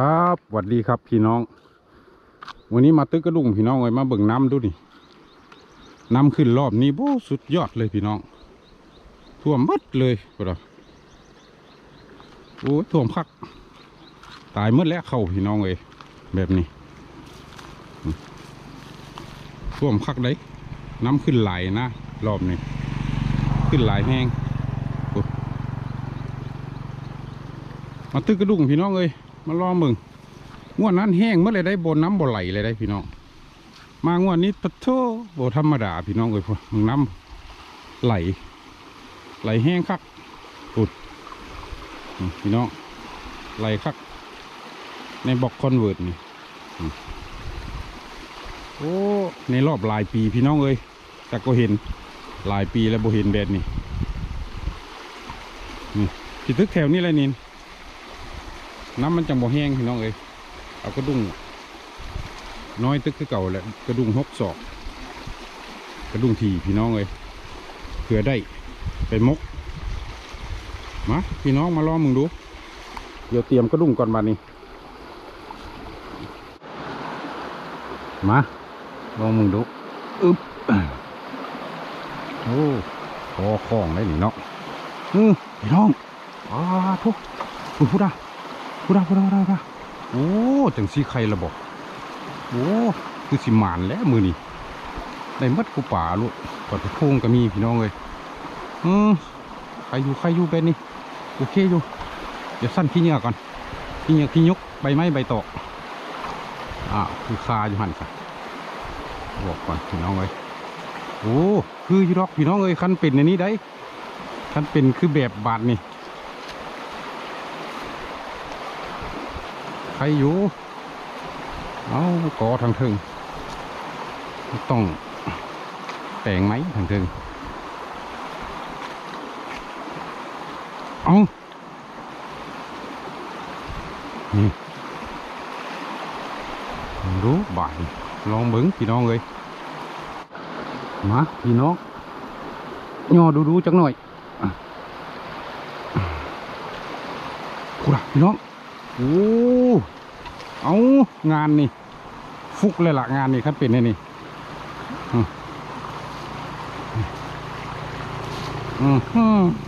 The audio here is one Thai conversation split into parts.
ครับสวัสดีครับพี่น้อง วันนี้มาตึกกระดุงพี่น้องเลยมาเบิ่งน้ำดูนี่น้ำขึ้นรอบนี้โบ้สุดยอดเลยพี่น้อง ท่วมมัดเลยพวกเราโอ้ยท่วมคัก ตายหมดแล้วเข้าพี่น้องเลยแบบนี้ท่วมคักได้น้ำขึ้นไหลนะรอบนี้ ขึ้นไหลแห้งมาตึกกระดุงพี่น้องเลย มาลองมึงงวดนั้นแห้งเมื่อไรได้บนน้ำบ่ไหลเลยได้พี่น้อง มางวดนี้ปะโถโบธรรมดาพี่น้องเลยพวกมึงน้ำไหล ไหลแห้งคักอุดพี่น้องไหลคัก ในบล็อกคอนเวิร์ตนี่โอ้ในรอบหลายปีพี่น้องเอ้ยแต่ก็เห็นหลายปีแล้วบ่เห็นแบบนี้นี่ที่ทึกแถวนี้แหละนิน น้ำมันจังบ่แห้งพี่น้องเอ้ยเอากระดุงน้อยตึกคือเก่าแหละกระดุงหกศอกกระดุงทีพี่น้องเอ้ยเผื่อได้เป็นมกมาพี่น้องมาลองมึงดู เดี๋ยวเตรียมกระดุงก่อนบานนี้มาลองมึงดูอึ๊บโอ้คอคล้องได้หนิเนาะอือพี่น้องอ้าทุกพูดพูดอะ พูดอะพูดอะพูดอะพูดอะโอ้จังสีไข่ระบอกโอ้คือสิหมานแล้วมือนี่ได้มัดกูป่าลูกปอดพงก็มีพี่น้องเลยอืมใครอยู่ใครอยู่เป็นนี่โอเคอยู่เดี๋ยวสั้นขี้เหงื่อก่อนขี้เหงื่อขี้ยกใบไม้ใบตอกอ่าคือคาอยู่หันค่ะบอกก่อนพี่น้องเอ้ยโอ้คือยูดอกพี่น้องเอ้ยคันเป็นในนี้ได้คันเป็นคือแบบบาทนี่ ใครอยู่ เอากอทางถึง ต้องแต่งไหมทางถึง เอานี่รู้บ่ายลองเบิ้งพี่น้องเลยมาพี่น้องย่อดูดูๆจักหน่อยอะกูละพี่น้องโอ้ เอางานนี่ ฟุกเลยละงานนี่ครับเป็นไงนี่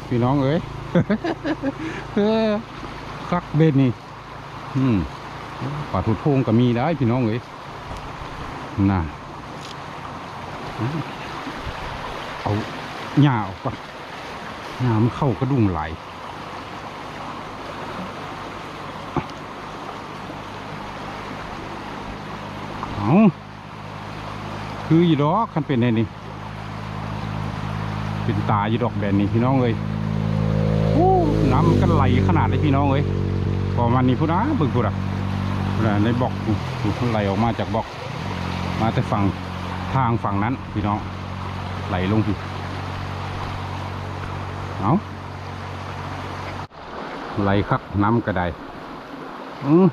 พี่น้องเอ้ยคักเบ็ดนี่ปลาทูทงก็มีได้พี่น้องเอ้ยน่ะเอาหญ้าออกก่อนหญ้ามันเข้ากระดุมไหล เอาคืออีดอกคันเป็นไงนี่เป็นตาอีดอกแบบนี้พี่น้องเอ้ยน้ำมันก็ไหลขนาดเลยพี่น้องเอ้ยประมาณนี้พูดนะบิ่งพูดอะน่ะในบอกไหลออกมาจากบอก มาแต่ฝั่งทางฝั่งนั้น พี่น้องไหลลงพี่เอาไหลครับน้ำกระไดอืม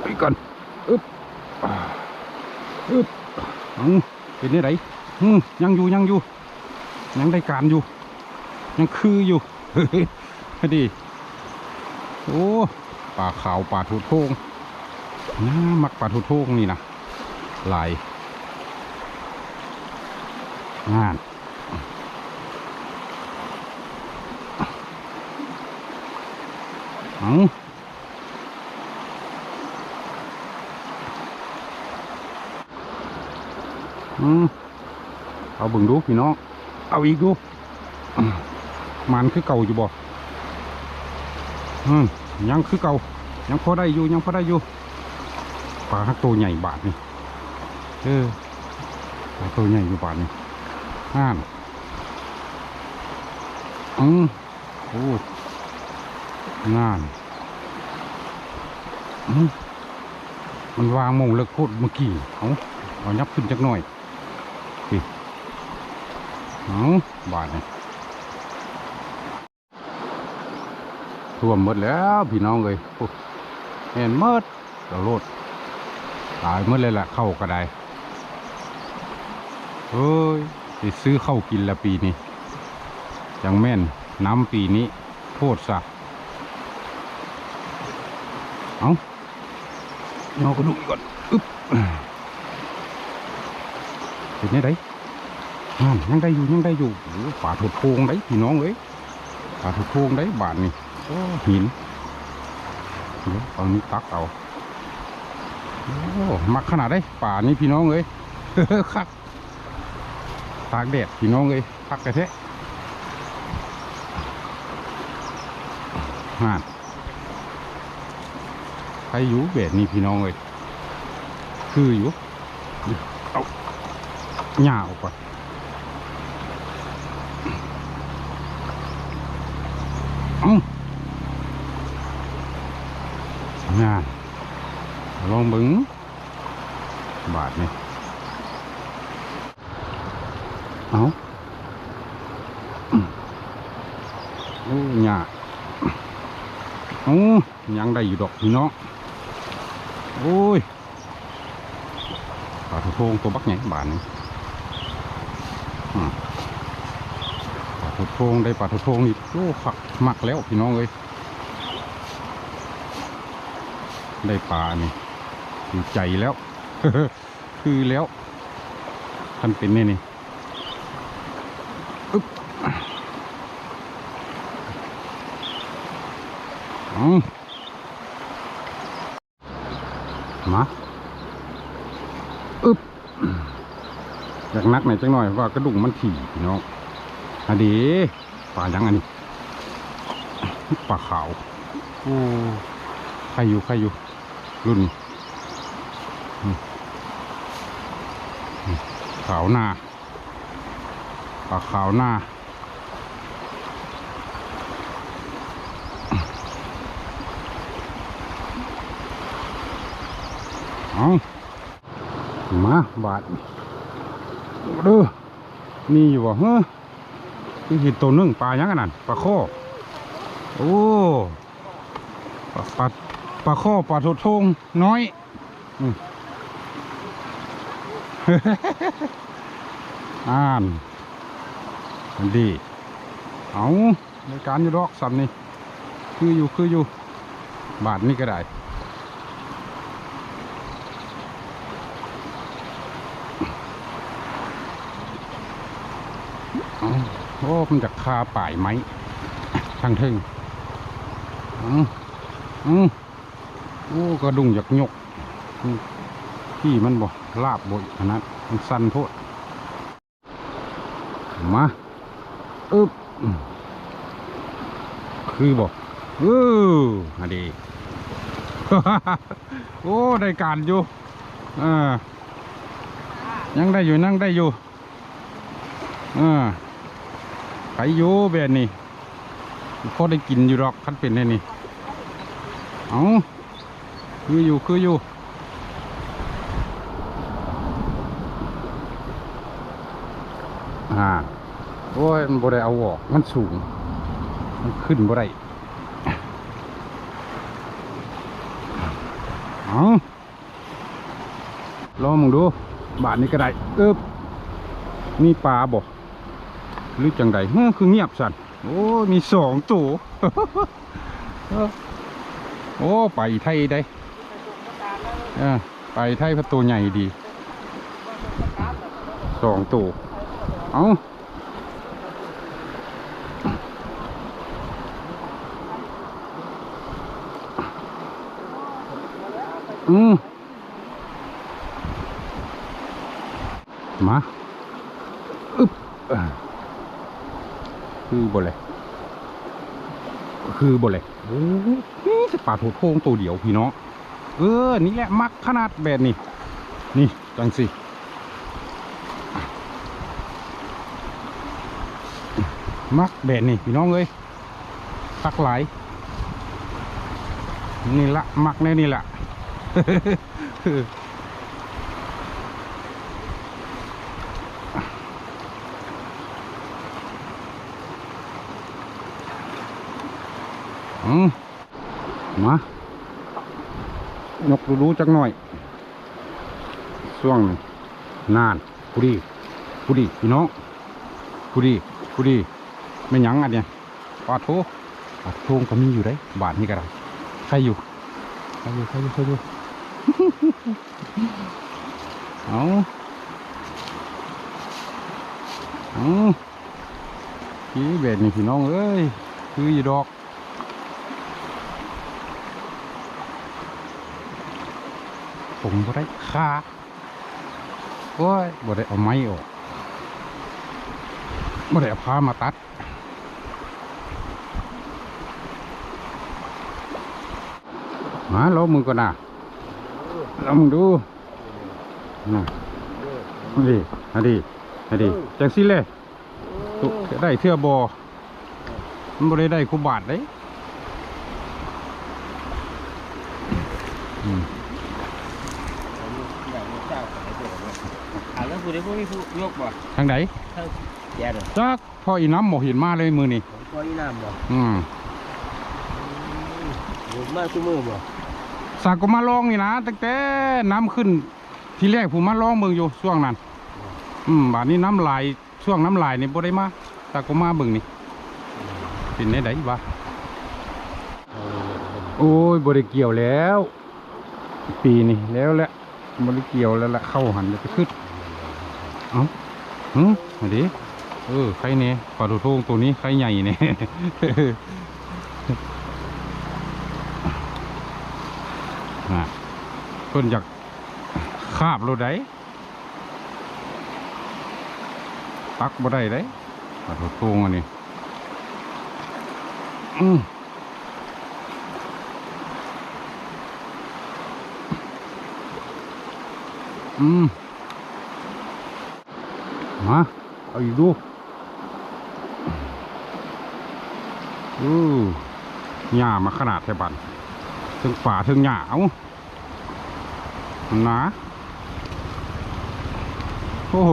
ไปก่อนอึ๊บ อึ๊บอืมเป็นนี่ไรอืมยังอยู่ยังอยู่ ยังได้การอยู่ ยังคืออยู่เฮ้ยดีโอ้ปลาขาวปลาทูโทงน่ามักปลาทูโทงนี่นะลายงานเอาอืม เอาเบิ่งดูพี่น้อง เอาอีกดู มันคือเก่าอยู่บ่อืมยังคือเก่า ยังพอได้อยู่ ยังพอได้อยู่ ปลาฮักตัวใหญ่บาทนี่ เออ ปลาตัวใหญ่อยู่บาทนี่ห้านอืมโอ้งานอืมมันวางมงเลิกโคตรเมื่อกี้ เอาเอายับขึ้นจักหน่อย เอาบาทนี่ท่วมหมดแล้วพี่น้องเลยโอ้เห็นหมดเราโลดตายหมดเลยแหละเข้าก็ได้เฮ้ยสิซื้อเข้าวกินละปีนี้ยังแม่นน้ำปีนี้โทษซะเอาเอากระดูกก่อนอึ๊บเป็นไงได้ อ่นยังได้อยู่ยังได้อยู่โอ้ป่าถุดโพงได้พี่น้องเอ้ยป่าถุดโพงได้บาทนี่โอ้หินเดี๋ยวเอานี้ตักเอาโอ้มักขนาดได้ป่านี่พี่น้องเอ้ยคักตากแดดพี่น้องเอ้ยคักกระเทะหานใครอยู่แบบนี้พี่น้องเอ้ยคืออยู่เอาหญ้าออกก่อน เอางานลองบึงบาทนี่เอาโอ้หญ้าโอ้ยังได้อยู่ดอกพี่น้องโอ้ยปลาทูโทงตัวบักใหญ่บาทนี่อืม ปลาทูโทงได้ปลาทูโทงนี่โอ้ฝักมักแล้วพี่น้องเอ้ยได้ปลานี่ดีใจแล้ว คือแล้วท่านเป็นนี่นี่อึ๊บเอมาอึ๊บอยากนักหน่อยจังหน่อยว่ากระดุงมันถี่พี่น้อง อะดีปลายังอันนี้ปลาขาวโอ้ใครอยู่ใครอยู่ รุ่นขาวหน้าปลาขาวหน้าเอามาบาทเด้อนี่อยู่บ่เฮ้อ เห็นตัวหนึ่งปลายังกันนั่นปลาข้อโอ้ปลาปลาปลาข้อปลาทดทงน้อยอ่านอันดี เอาในการอยู่ดอกสันนี่คืออยู่คืออยู่ บาทนี่ก็ได้เอ โอ้มันจะคาป่ายไหมทางทึงอืมอืมโอ้กระดุงอยากยกอืมที่มันบ่ลาบบ่อีกขนาดมันสั้นโพดมาอึ๊บคือบ่เอออะดีโอ้ได้การอยู่อ่ายังได้อยู่นั่งได้อยู่อ่า ไปอยู่แบบนี้พอได้กินอยู่หรอกคันเป็นแน่นี่เอาคืออยู่คืออยู่อ่าโอ้ยมันบ่ได้เอาออกมันสูง มันขึ้นบ่ได้เอาลองมึงดู บาทนี้ก็ได้เอ๊บนี่ปลาบ่ หรือจังใดเฮ้อคือเงียบสันโอ้มีสองตัวโอ้ไปไทยได้ไปไทยประตูใหญ่ดีสองตัวเอาอืมมา อึ๊บอ่า คือบ่เลยคือบ่เลยโอ้นี่จะปลาถูโพงตัวเดียวพี่น้องเออ นี่แหละมักขนาดแบบนี้ นี่จังสิมักแบบนี้พี่น้องเอ้ยตักหลายนี่ละมักแน่นี่แหละ อืมมายกดูๆจักหน่อยช่วงนี้นานกูดีกูดีพี่น้องกูดีกูดีไม่ยั้งอันเนี้ยปลาโถปลาโถก็มีอยู่ได้บาทนี่ก็ได้ใครอยู่ใครอยู่ใครอยู่ใครอยู่เอาเอาพี่เบ็ดนี่พี่น้องเอ้ยคืออยู่ดอก ผมบ่ได้คาโอ้ยบ่ได้เอาไม้ออกบ่ได้เอาผ้ามาตัดมาลองมือก่อนนะลองดูน่ะดีเอาดีเอาดีจังสิเลยตุได้เทื่อบอมันบ่ได้ได้คุบาทเลยอืม อ่าแล้วผู้ใดผู้มีผู้ยกบ่ทางไหนเท่าแย่เลยจักพออีน้ำหมอเห็นมาเลยมือนี่ผมก็อีน้ำบ่อืมยกมาตู้มือบ่สากก็มาลองนี่นะตั้งแต่น้ำขึ้นที่แรกผมมาลองเบิ่งอยู่ช่วงนั้น อืมบาดนี้น้ำลายช่วงน้ำลายนี่บ่ได้มาสากก็มาเบิ่งนี่เป็นได้ไดบ้าโอ้ยบ่ได้เกี่ยวแล้ว ปีนี่แล้วแหละบ่ได้เกี่ยวแล้วละเข้าหันจะไปขึ้น เอ้าหืมมาดิเออใครเนี่ยปลาดุทงตัวนี้ใครใหญ่เนี่ยน่ะเพิ่นอยากคาบรถได้ปักบ่ได้ได้ปลาดุทงอันนี้อืมอืม มาเอาอีกดูอู้หญ้ามาขนาดแท่บันถึงป่าถึงหญ้าเอานหนาโอ้โห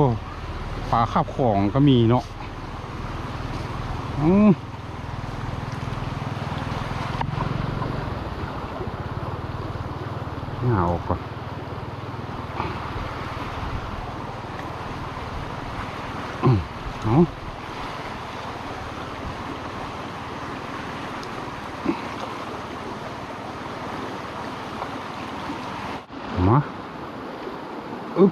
ป่าขับของก็มีเนาะอืมหญ้าออกก่อน เอามาอึ๊บ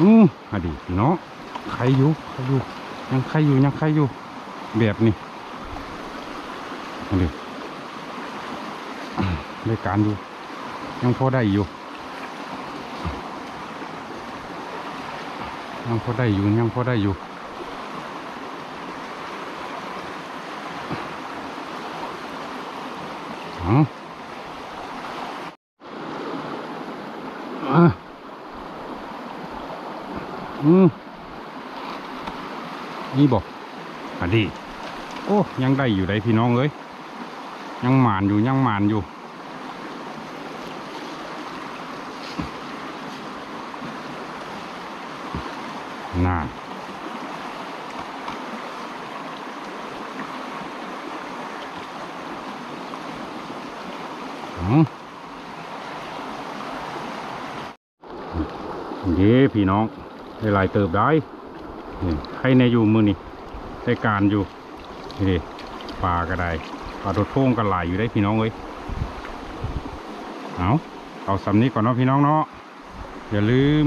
อืออดีพี่น้องใครอยู่ใครอยู่ ยังใครอยู่ ยังใครอยู่ แบบนี้อันนี้ได้การอยู่ ยังพอได้อยู่ ยังพอได้อยู่ยังพอได้อยู่อ๋ออะอืมนี่บอกอดีโอ้ยังได้อยู่ได้พี่น้องเอ้ยยังหมานอยู่ยังหมานอยู่ นานอ๋อเย้พี่น้อง ได้หลายเติบได้ใครในอยู่มือนี่ได้การอยู่นี่ปลาก็ได้ปลาโดดโท่งกันหลายอยู่ได้พี่น้องเอ้ยเอาเอาสำนี้ก่อนเนาะพี่น้องเนาะอย่าลืม